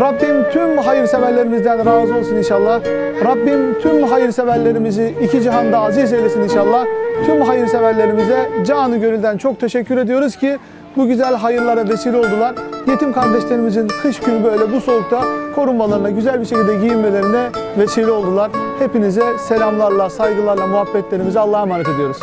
Rabbim tüm hayırseverlerimizden razı olsun inşallah. Rabbim tüm hayırseverlerimizi iki cihanda aziz eylesin inşallah. Tüm hayırseverlerimize canı gönülden çok teşekkür ediyoruz ki bu güzel hayırlara vesile oldular. Yetim kardeşlerimizin kış günü böyle bu soğukta korunmalarına, güzel bir şekilde giyinmelerine vesile oldular. Hepinize selamlarla, saygılarla, muhabbetlerimizi Allah'a emanet ediyoruz.